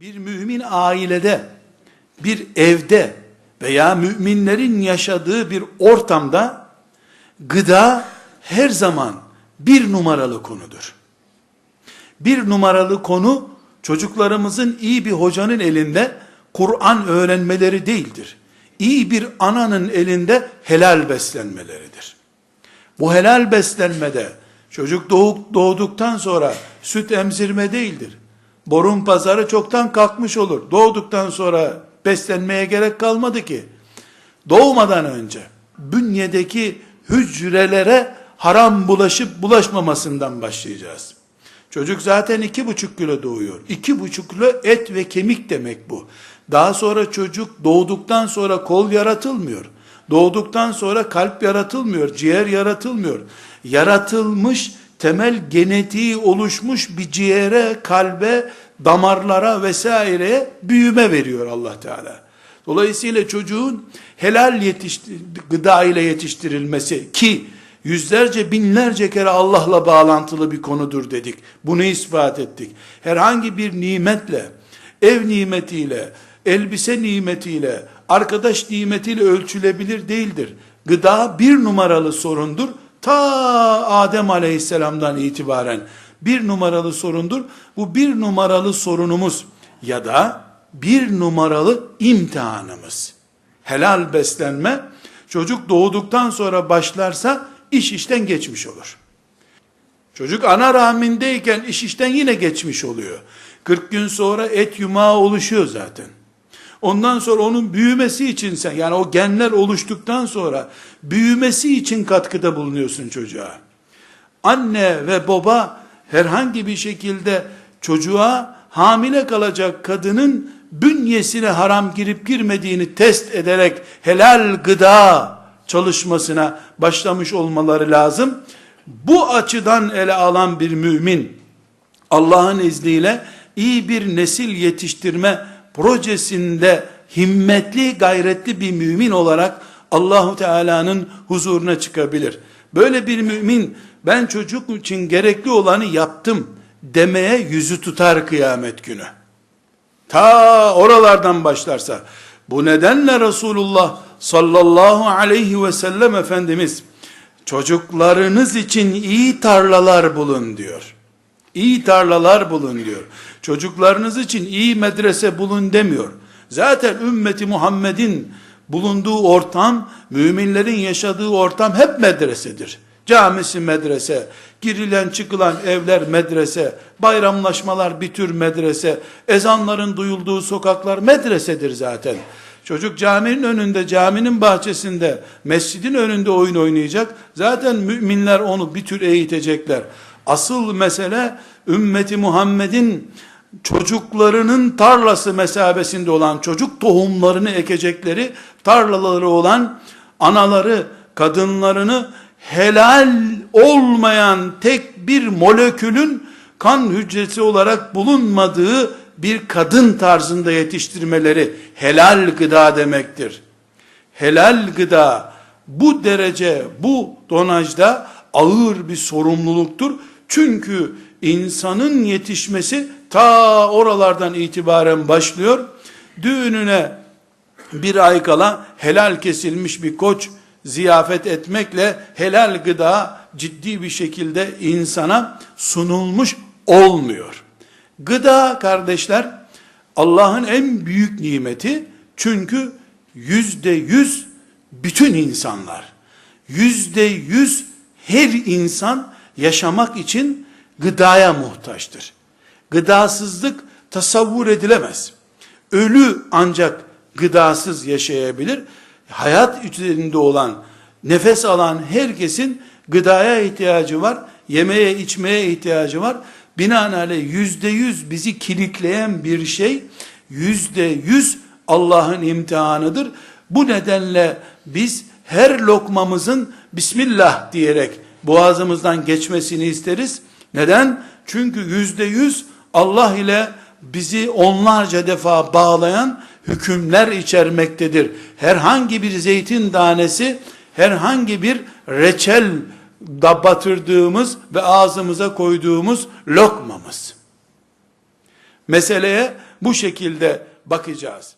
Bir mümin ailede, bir evde veya müminlerin yaşadığı bir ortamda gıda her zaman bir numaralı konudur. Bir numaralı konu çocuklarımızın iyi bir hocanın elinde Kur'an öğrenmeleri değildir. İyi bir ananın elinde helal beslenmeleridir. Bu helal beslenmede çocuk doğduktan sonra süt emzirme değildir. Borun pazarı çoktan kalkmış olur. Doğduktan sonra beslenmeye gerek kalmadı ki. Doğmadan önce bünyedeki hücrelere haram bulaşıp bulaşmamasından başlayacağız. Çocuk zaten iki buçuk kilo doğuyor. İki buçuk kilo et ve kemik demek bu. Daha sonra çocuk doğduktan sonra kol yaratılmıyor. Doğduktan sonra kalp yaratılmıyor, ciğer yaratılmıyor. Yaratılmış, temel genetiği oluşmuş bir ciğere, kalbe, damarlara vesaireye büyüme veriyor Allah Teala. Dolayısıyla çocuğun helal yetiştir, gıda ile yetiştirilmesi ki yüzlerce binlerce kere Allah'la bağlantılı bir konudur dedik. Bunu ispat ettik. Herhangi bir nimetle, ev nimetiyle, elbise nimetiyle, arkadaş nimetiyle ölçülebilir değildir. Gıda bir numaralı sorundur. Ta Adem aleyhisselamdan itibaren bir numaralı sorundur. Bu bir numaralı sorunumuz ya da bir numaralı imtihanımız. Helal beslenme çocuk doğduktan sonra başlarsa iş işten geçmiş olur. Çocuk ana rahmindeyken iş işten yine geçmiş oluyor. 40 gün sonra et yumağı oluşuyor zaten. Ondan sonra onun büyümesi için sen yani o genler oluştuktan sonra büyümesi için katkıda bulunuyorsun çocuğa. Anne ve baba herhangi bir şekilde çocuğa hamile kalacak kadının bünyesine haram girip girmediğini test ederek helal gıda çalışmasına başlamış olmaları lazım. Bu açıdan ele alan bir mümin Allah'ın izniyle iyi bir nesil yetiştirme projesinde himmetli, gayretli bir mümin olarak Allahu Teala'nın huzuruna çıkabilir. Böyle bir mümin ben çocuk için gerekli olanı yaptım demeye yüzü tutar kıyamet günü. Ta oralardan başlarsa bu nedenle Resulullah sallallahu aleyhi ve sellem Efendimiz çocuklarınız için iyi tarlalar bulun diyor. İyi tarlalar bulun diyor. Çocuklarınız için iyi medrese bulun demiyor. Zaten ümmeti Muhammed'in bulunduğu ortam, müminlerin yaşadığı ortam hep medresedir. Camisi medrese, girilen çıkılan evler medrese, bayramlaşmalar bir tür medrese, ezanların duyulduğu sokaklar medresedir zaten. Çocuk caminin önünde, caminin bahçesinde, mescidin önünde oyun oynayacak. Zaten müminler onu bir tür eğitecekler. Asıl mesele ümmeti Muhammed'in çocuklarının tarlası mesabesinde olan çocuk tohumlarını ekecekleri tarlaları olan anaları, kadınlarını helal olmayan tek bir molekülün kan hücresi olarak bulunmadığı bir kadın tarzında yetiştirmeleri helal gıda demektir. Helal gıda bu derece, bu donajda ağır bir sorumluluktur. Çünkü insanın yetişmesi ta oralardan itibaren başlıyor. Düğününe bir ay kala helal kesilmiş bir koç ziyafet etmekle helal gıda ciddi bir şekilde insana sunulmuş olmuyor. Gıda kardeşler Allah'ın en büyük nimeti çünkü yüzde yüz bütün insanlar yüzde yüz her insan yaşamak için gıdaya muhtaçtır. Gıdasızlık tasavvur edilemez. Ölü ancak gıdasız yaşayabilir. Hayat üzerinde olan, nefes alan herkesin gıdaya ihtiyacı var, yemeye içmeye ihtiyacı var. Binaenaleyh yüzde yüz bizi kilitleyen bir şey, yüzde yüz Allah'ın imtihanıdır. Bu nedenle biz her lokmamızın Bismillah diyerek boğazımızdan geçmesini isteriz. Neden? Çünkü yüzde yüz Allah ile bizi onlarca defa bağlayan hükümler içermektedir. Herhangi bir zeytin tanesi, herhangi bir reçel da batırdığımız ve ağzımıza koyduğumuz lokmamız. Meseleye bu şekilde bakacağız.